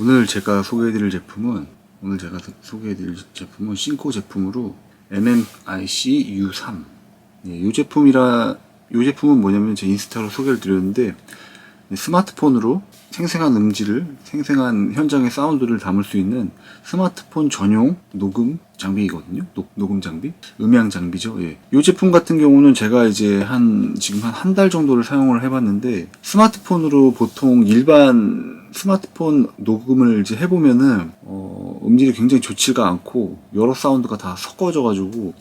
오늘 제가 소개해드릴 제품은 오늘 제가 소- 소개해드릴 제품은 싱코 제품으로 MMIC U3 예, 이 제품이라 이 제품은 뭐냐면 제 인스타로 소개를 드렸는데 스마트폰으로 생생한 음질을 생생한 현장의 사운드를 담을 수 있는 스마트폰 전용 녹음 장비이거든요. 녹, 녹음 장비, 음향 장비죠. 예. 이 제품 같은 경우는 제가 이제 한 지금 한 한 달 정도를 사용을 해봤는데 스마트폰으로 보통 일반 스마트폰 녹음을 이제 해보면은 어, 음질이 굉장히 좋지가 않고 여러 사운드가 다 섞어져가지고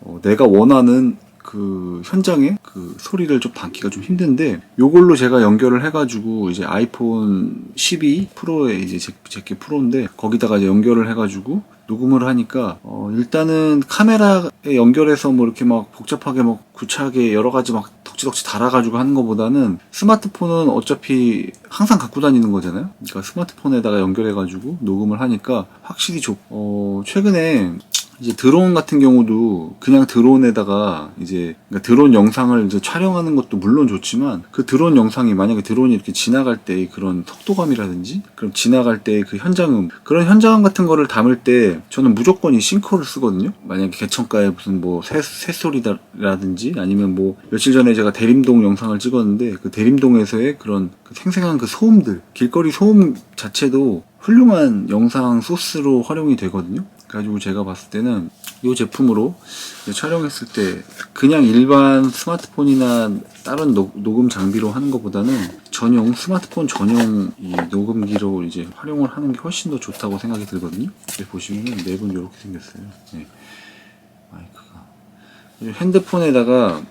어, 내가 원하는 그 현장의 그 소리를 좀 담기가 좀 힘든데 요걸로 제가 연결을 해가지고 이제 아이폰 12 프로에 이제 제, 제게 프로인데 거기다가 이제 연결을 해가지고 녹음을 하니까 어 일단은 카메라에 연결해서 뭐 이렇게 막 복잡하게 막 구차하게 여러 가지 막 덕지덕지 달아가지고 하는 것보다는 스마트폰은 어차피 항상 갖고 다니는 거잖아요. 그러니까 스마트폰에다가 연결해가지고 녹음을 하니까 확실히 좋. 어 최근에 이제 드론 같은 경우도 그냥 드론에다가 이제 그러니까 드론 영상을 이제 촬영하는 것도 물론 좋지만 그 드론 영상이 만약에 드론이 이렇게 지나갈 때 그런 속도감이라든지 그럼 지나갈 때그 현장음 그런 현장음 같은 거를 담을 때 저는 무조건 이 싱크를 쓰거든요. 만약에 개천가에 무슨 뭐 새, 새소리라든지 아니면 뭐 며칠 전에 제가 대림동 영상을 찍었는데 그 대림동에서의 그런 그 생생한 그 소음들 길거리 소음 자체도 훌륭한 영상 소스로 활용이 되거든요. 그래가지고 제가 봤을 때는 이 제품으로 촬영했을 때 그냥 일반 스마트폰이나 다른 녹, 녹음 장비로 하는 것보다는 전용 스마트폰 전용 이 녹음기로 이제 활용을 하는 게 훨씬 더 좋다고 생각이 들거든요. 보시면은 랩은 이렇게 생겼어요. 네. 마이크가 핸드폰에다가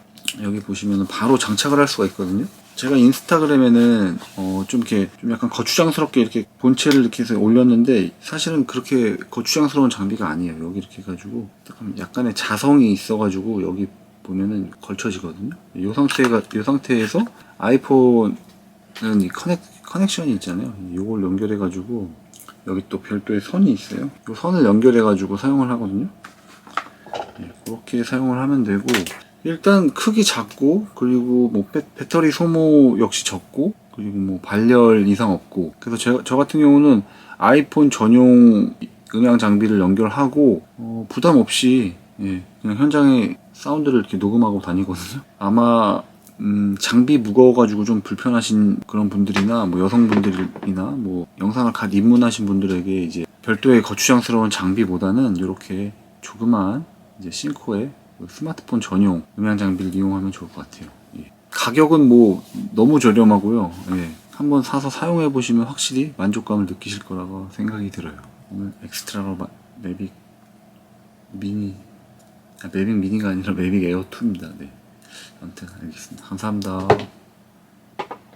여기 보시면은 바로 장착을 할 수가 있거든요. 제가 인스타그램에는 어, 좀 이렇게 좀 약간 거추장스럽게 이렇게 본체를 이렇게 해서 올렸는데 사실은 그렇게 거추장스러운 장비가 아니에요. 여기 이렇게 해가지고 약간 약간의 자성이 있어가지고 여기 보면은 걸쳐지거든요. 이 상태가 이 상태에서 아이폰은 이 커넥 커넥션이 있잖아요. 이걸 연결해가지고 여기 또 별도의 선이 있어요. 이 선을 연결해가지고 사용을 하거든요. 네, 그렇게 사용을 하면 되고 일단 크기 작고 그리고 뭐 배, 배터리 소모 역시 적고 그리고 뭐 발열 이상 없고 그래서 제, 저 같은 경우는 아이폰 전용 음향 장비를 연결하고 어, 부담 없이 예, 그냥 현장에 사운드를 이렇게 녹음하고 다니거든요. 아마 음, 장비 무거워가지고 좀 불편하신 그런 분들이나 뭐 여성분들이나 뭐 영상을 갓 입문하신 분들에게 이제 별도의 거추장스러운 장비보다는 이렇게 조그만 이제 싱코에 스마트폰 전용 음향 장비를 이용하면 좋을 것 같아요. 예. 가격은 뭐 너무 저렴하고요. 예. 한번 사서 사용해 보시면 확실히 만족감을 느끼실 거라고 생각이 들어요. 오늘 엑스트라로 마- 매빅 미니 아, 매빅 미니가 아니라 매빅 에어 2입니다. 네. 아무튼 알겠습니다. 감사합니다.